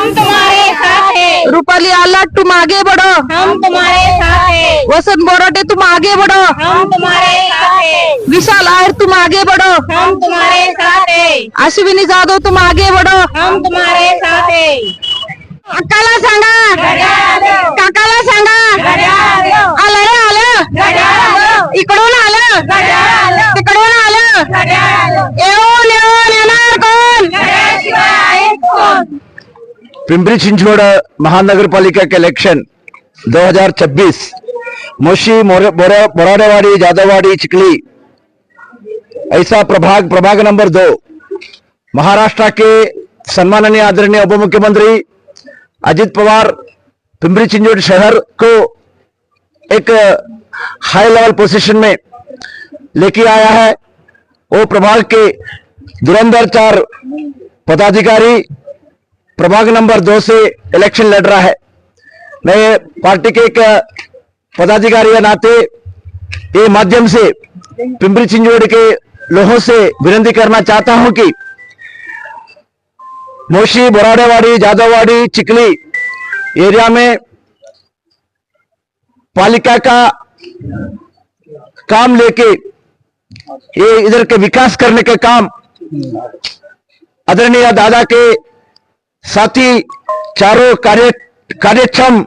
हम तुम्हारे साथ हैं। रूपाली आलाट तुम आगे बढ़ो। हम तुम्हारे साथ हैं। वसंत बोराटे तुम आगे बढ़ो। हम तुम्हारे साथ हैं। विशाल आहेर तुम आगे बढ़ो। हम तुम्हारे साथ हैं। अश्विनी जाधव तुम आगे बढ़ो। हम तुम्हारे साथ हैं। अक्काला सांगा। पिंपरी चिंचवड महानगरपालिका के इलेक्शन 2026 मोशी मोर- बोरा- बोराडेवाड़ी जादववाड़ी चिकली ऐसा प्रभाग प्रभाग नंबर दो, महाराष्ट्र के सम्माननीय आदरणीय उप मुख्यमंत्री अजित पवार पिंपरी चिंचवड शहर को एक हाई लेवल पोजीशन में लेके आया है। वो प्रभाग के धुरंधर चार पदाधिकारी प्रभाग नंबर दो से इलेक्शन लड़ रहा है। मैं पार्टी के एक पदाधिकारी के नाते ये माध्यम से पिंपरी चिंचवड़ के लोगों से विनती करना चाहता हूँ कि मोशी बोराडेवाड़ी जादववाड़ी चिकली एरिया में पालिका का काम लेके, ये इधर के विकास करने के काम आदरणीय दादा के साथी चारों कार्य कार्यक्षम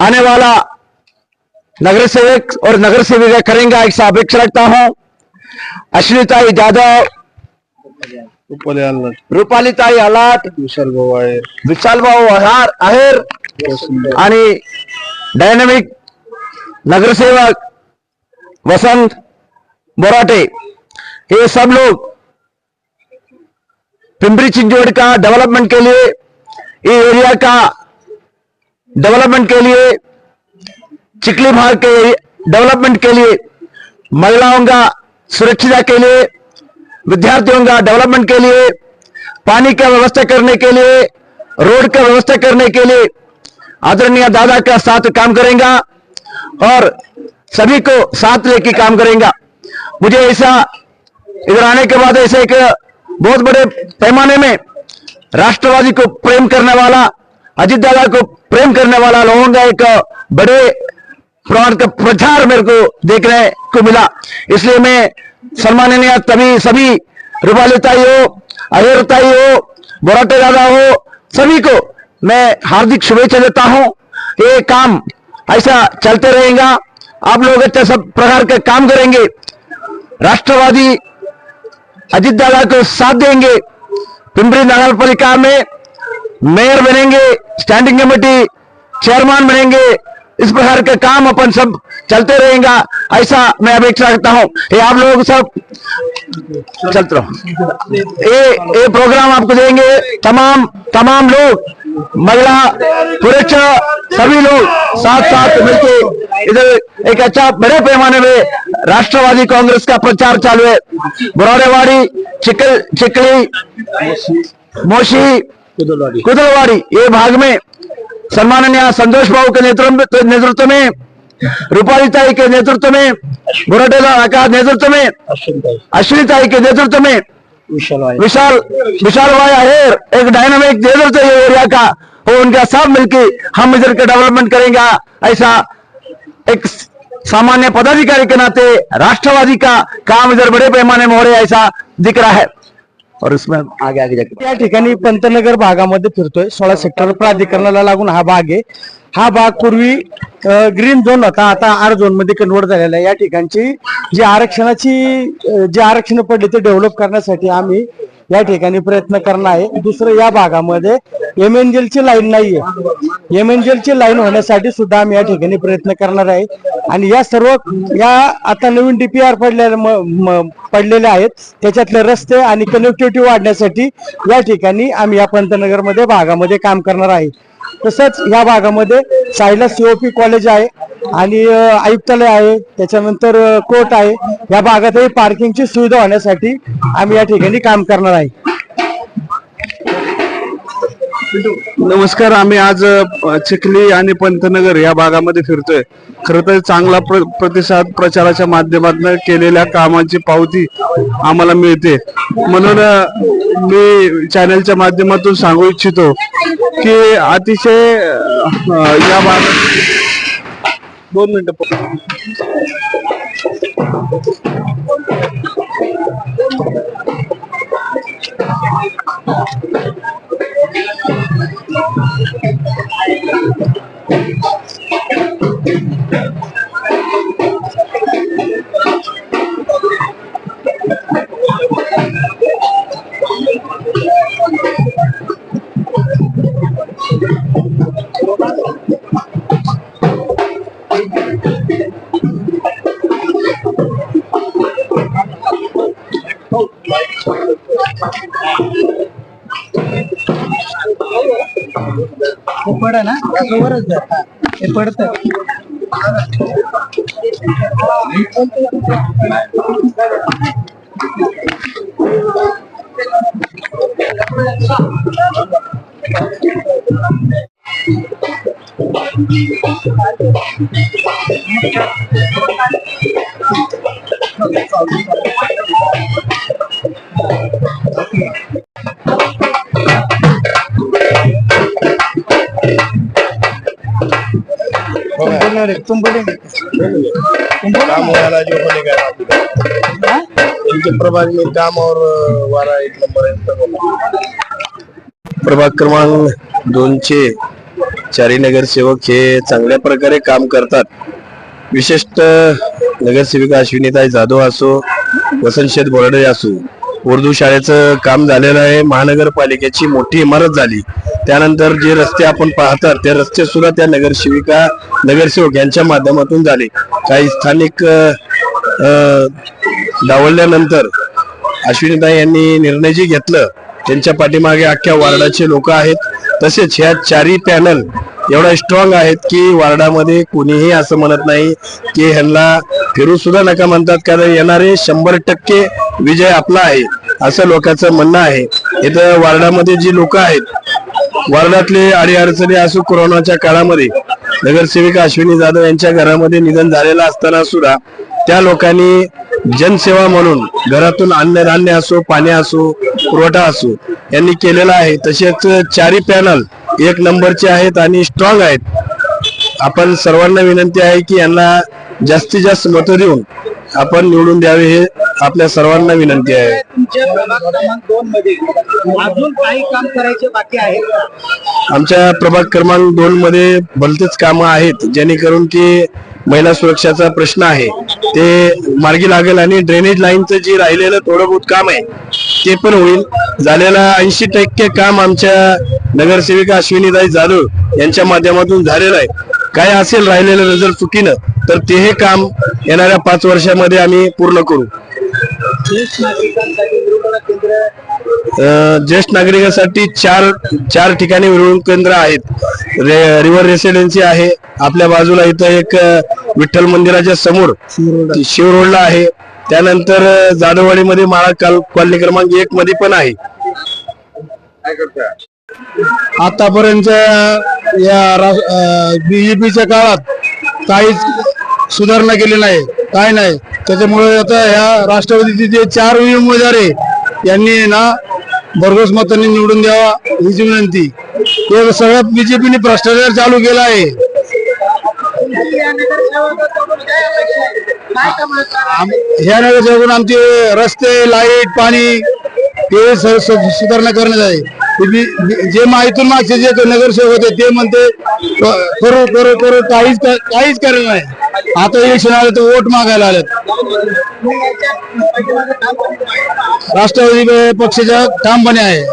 आने वाला नगर सेवक और नगर सेविका करेंगे। ऐसा अपेक्षा रखता हूं। अश्विताई अन्ना रुपालीताई आलाट विशाल भाऊ विशाल भाऊ अहार आहेर आणि डायनामिक नगरसेवक वसंत बोराटे। ये सब लोग पिंपरी चिंचवड़ का डेवलपमेंट के लिए, ये एरिया का डेवलपमेंट के लिए चिकली भाग के डेवलपमेंट के लिए, महिलाओं का सुरक्षा के लिए, विद्यार्थियों का डेवलपमेंट के लिए, पानी का व्यवस्था करने के लिए, रोड का व्यवस्था करने के लिए, आदरणीय दादा का साथ काम करेगा और सभी को साथ लेके काम करेगा। मुझे ऐसा, इधर आने के बाद ऐसे एक बहुत बड़े पैमाने में राष्ट्रवादी को प्रेम करने वाला, अजित दादा को प्रेम करने वाला लोगों का एक बड़े प्रमाण का प्रचार मेरे को देखने को मिला। इसलिए मैं सम्माननीय तभी सभी रूपालिताई हो अहिरताई हो, बोराटे दादा हो, सभी को मैं हार्दिक शुभेच्छा देता हूँ। ये काम ऐसा चलते रहेगा। आप लोग अच्छे सब प्रकार के काम करेंगे। राष्ट्रवादी अजित दादा को साथ देंगे। पिंपरी नगर पालिका में मेयर बनेंगे स्टैंडिंग कमेटी चेयरमैन बनेंगे। इस प्रकार के काम अपन सब चलते रहेगा, ऐसा मैं अपेक्षा रखता हूँ। ये आप लोग सब चलते रहो। ये ये प्रोग्राम आपको देंगे। तमाम तमाम लोग महिला पुरुष सभी लोग साथ साथ मिलकर इधर एक अच्छा बड़े पैमाने में राष्ट्रवादी कांग्रेस का प्रचार चालू है। बुराड़ेवाड़ी चिकल चिकली मोशी कुदलवाडी ये भाग में सम्माननीय संतोष बाबू के नेतृत्व नेतृत्व में रूपालीताई के नेतृत्व में बुराटेला का नेतृत्व में अश्विनी ताई के नेतृत्व में विशाल विशाल विशाल भाई आहेर एक डायनामिक है ये एरिया का वो उनका सब मिलके हम इधर का डेवलपमेंट करेंगे. ऐसा एक सामान्य पदाधिकारी के नाते राष्ट्रवादी का काम इधर बड़े पैमाने में हो रहा है ऐसा दिख रहा है। और इसमें आगे आगे जाके या ठिकाणी पंतनगर भागामध्ये फिरतोय. सोळा सेक्टर प्राधिकरणाला लागून हा भाग आहे. हा भाग पूर्वी ग्रीन झोन होता. आता आर झोनमध्ये कन्वर्ट झालेला आहे. या ठिकाणची जी आरक्षणाची जे जी आरक्षण पडले ते डेव्हलप करण्यासाठी आम्ही या ठिकाणी प्रयत्न करणार आहे. दुसरं या भागामध्ये एम एन ची लाईन नाहीये. एम एन ची लाईन होण्यासाठी सुद्धा आम्ही या ठिकाणी प्रयत्न करणार आहे. आणि या सर्व या आता नवीन डीपीआर पडलेल्या पडलेल्या आहेत. त्याच्यातले रस्ते आणि कनेक्टिव्हिटी वाढण्यासाठी या ठिकाणी आम्ही या पंतनगरमध्ये भागामध्ये काम करणार आहे. तसंच या भागामध्ये साईडला सीओपी कॉलेज आहे आणि आयुक्तालय आहे. त्याच्यानंतर कोर्ट आहे. या भागातही पार्किंगची सुविधा होण्यासाठी आम्ही या ठिकाणी काम करणार आहे. नमस्कार आम्ही आज चिखली आणि पंतनगर या भागामध्ये फिरतोय. खर तर चांगला प्र, प्रतिसाद प्रचाराच्या माध्यमातून केलेल्या कामाची पावती आम्हाला मिळते. म्हणून मी चॅनलच्या माध्यमातून सांगू इच्छितो की अतिशय या भागात दोन मिनिटं हे पड ना असं वरच जात हे पडत Okay. काम वाला जो बनेगा इनके प्रभाग में काम और वारा एक नंबर प्रभाग क्रमांक दोनचे चारी नगरसेवक हे चांगल्या प्रकारे काम करतात. विशिष्ट नगरसेविका अश्विनीताई जाधव असो वसंत शेठ बोर्डे असो. उर्दू शाळेचं काम झालेलं आहे. महानगरपालिकेची मोठी इमारत झाली. त्यानंतर जे रस्ते आपण पाहतात ते रस्ते सुद्धा त्या नगरसेविका नगरसेवक यांच्या माध्यमातून झाले. काही स्थानिक डावलल्यानंतर अश्विनीताई यांनी निर्णय जे घेतलं त्यांच्या पाठीमागे अख्ख्या वार्डाचे लोक आहेत. तसेच ह्या चारी पॅनल एवढा स्ट्रॉंग आहेत की वार्डामध्ये कुणीही असं म्हणत नाही की ह्यांना फिरू सुद्धा नका म्हणतात. कारण येणारे शंभर टक्के विजय आपला आहे असं लोकांचं म्हणणं आहे. इथं वार्डामध्ये जी लोक आहेत वार्डातले अडीअडचणी असू कोरोनाच्या काळामध्ये नगरसेविका अश्विनी जाधव यांच्या घरामध्ये निधन झालेलं असताना सुद्धा त्या लोकांनी जनसेवा म्हणून घरातून अन्नधान्य असो पाणी असो पुरवठा असो यांनी केलेला आहे. तसेच चारी पॅनल एक नंबरचे आहेत आणि स्ट्रॉंग आहेत. आपण सर्वांना विनंती आहे की यांना जास्तीत जास्त मतं देऊन आपण निवडून द्यावे हे आपल्या सर्वांना विनंती आहे. आमच्या प्रभाग क्रमांक दोन मध्ये भलतेच कामं आहेत जेणेकरून की महिला सुरक्षाचा प्रश्न आहे. ते मार्गी लागेल आणि ड्रेनेज लाईनचं जे राहिलेलं थोडं बहुत काम आहे ते पण होईल. झालेलं ऐंशी टक्के काम आमच्या नगरसेविका अश्विनीताई जाधव यांच्या माध्यमातून झालेलं आहे. काय असेल राहिलेलं जर चुकीनं तर ते हे काम येणाऱ्या पाच वर्षामध्ये आम्ही पूर्ण करू. ज्येष्ठ नागरिकांसाठी चार चार ठिकाणी विरोध केंद्र आहेत. रे, रिव्हर रेसिडेन्सी आहे. आपल्या बाजूला इथं एक विठ्ठल मंदिराच्या समोर शिव रोडला आहे. त्यानंतर जाधववाडीमध्ये माळा काल कॉलनी क्रमांक एक मध्ये पण आहे. आतापर्यंत या बीजेपीच्या काळात काहीच सुधारणा केली नाही. काय नाही. त्याच्यामुळे आता ह्या राष्ट्रवादीचे जे चार उमेदवार आहे यांनी ना भरघोस मतांनी निवडून द्यावा हीच विनंती. ते सगळ्या बीजेपीने भ्रष्टाचार चालू केला आहे. ह्या नगरसेवकून आमचे रस्ते लाइट पाणी हे सुधारणा करण्यात आहे जे माहितून मागचे जे नगरसेवक होते ते म्हणते करू करू करू काहीच काहीच करेल नाही. आता इलेक्शन आलं तर वोट मागायला आलेत. राष्ट्रवादी पक्षाच्या ठामपणे आहे.